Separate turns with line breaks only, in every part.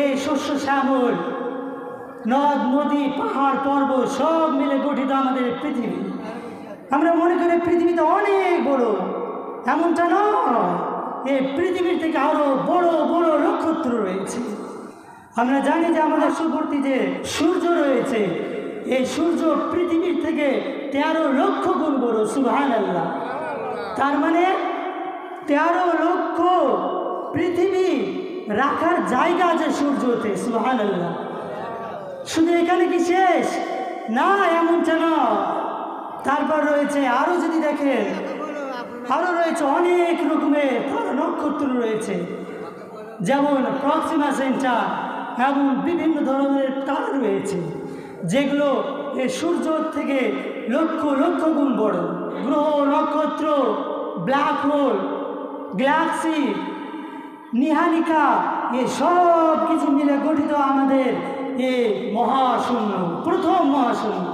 এই শস্য শ্যামল, নদ, নদী, পাহাড়, পর্বত, সব মিলে গঠিত আমাদের পৃথিবী। আমরা মনে করি পৃথিবীতে অনেক বড়, এমনটা নয়। এই পৃথিবীর থেকে আরও বড় বড় নক্ষত্র রয়েছে। আমরা জানি যে আমাদের সুবর্তী যে সূর্য রয়েছে এই সূর্য পৃথিবীর থেকে তেরো লক্ষ গুণ বড় সুহান আল্লাহ তার মানে তেরো লক্ষ পৃথিবী রাখার জায়গা আছে সূর্যতে সুহান আল্লাহ শুধু এখানে কি শেষ? না, এমনটা না। তারপর রয়েছে আরও যদি দেখেন আরও রয়েছে অনেক রকমের নক্ষত্র রয়েছে। যেমন প্রক্সিমা সেন্টার এবং বিভিন্ন ধরনের তারা রয়েছে, যেগুলো এই সূর্য থেকে লক্ষ লক্ষ গুণ বড়। গ্রহ নক্ষত্র ব্ল্যাক হোল গ্যালাক্সি নিহারিকা, এ সব কিছু মিলে গঠিত আমাদের এ মহাশূন্য, প্রথম মহাশূন্য।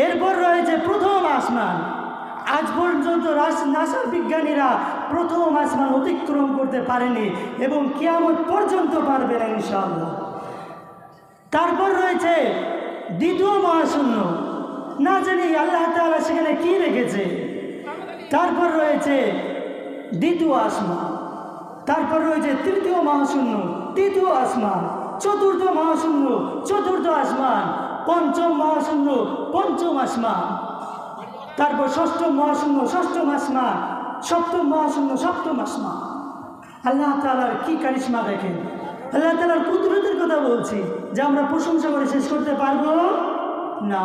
এরপর রয়েছে প্রথম আসমান। আজ পর্যন্ত নাসার বিজ্ঞানীরা প্রথম আসমান অতিক্রম করতে পারেনি এবং কিয়ামত পর্যন্ত পারবে না তারপর রয়েছে দ্বিতীয় মহাশূন্য। না জানি আল্লাহ তাআলা সেখানে কি রেখেছে। তারপর রয়েছে দ্বিতীয় আসমান। তারপর রয়েছে তৃতীয় মহাশূন্য, তৃতীয় আসমান, চতুর্থ মহাশূন্য, চতুর্থ আসমান, পঞ্চম মহাশূন্য, পঞ্চম আসমান। তারপর ষষ্ঠম মহাশূন্য, ষষ্ঠম আসমান, সপ্তম মহাশূন্য, সপ্তম আসমান। আল্লাহ তালার কি কারিশ্মা দেখেন? আল্লাহ তালার কুদরতের কথা বলছি যে আমরা প্রশংসা করে শেষ করতে পারব? না।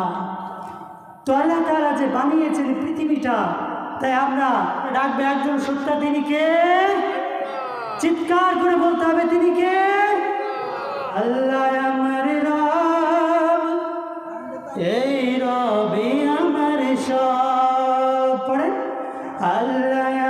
তো আল্লাহ তালা যে বানিয়েছেন পৃথিবীটা, তাই আমরা ডাকবে একজন সত্তা তিনি কে? চিৎকার করে বলতে হবে, তিনি কে? আল্লাহ আমার রব, এই রবি আমার সব। পড়ে আল্লাহ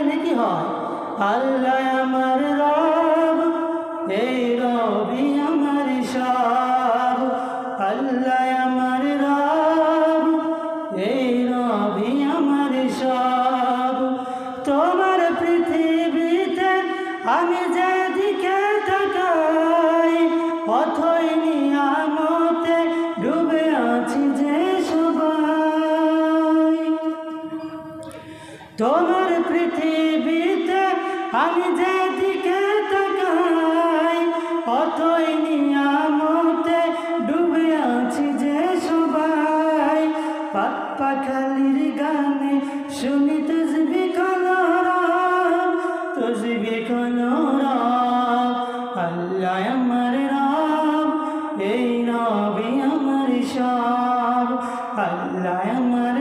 নাকি হয়? আল্লাহ আমার রব, এই রবি আমার সব। আল্লাহ আমার রব, এই রবি আমার সব। তোমার পৃথিবীতে আমি যেদিকে আমি যেদিকে তাকাই অতই নিয়ামতে ডুবে আছি যে সবাই। পাক পাখালির গানে শুনি তুজবি কলরাম তুজবি কলরাম আল্লাহ আমার রাম, এই রবি আমার সব। আল্লাহ আমার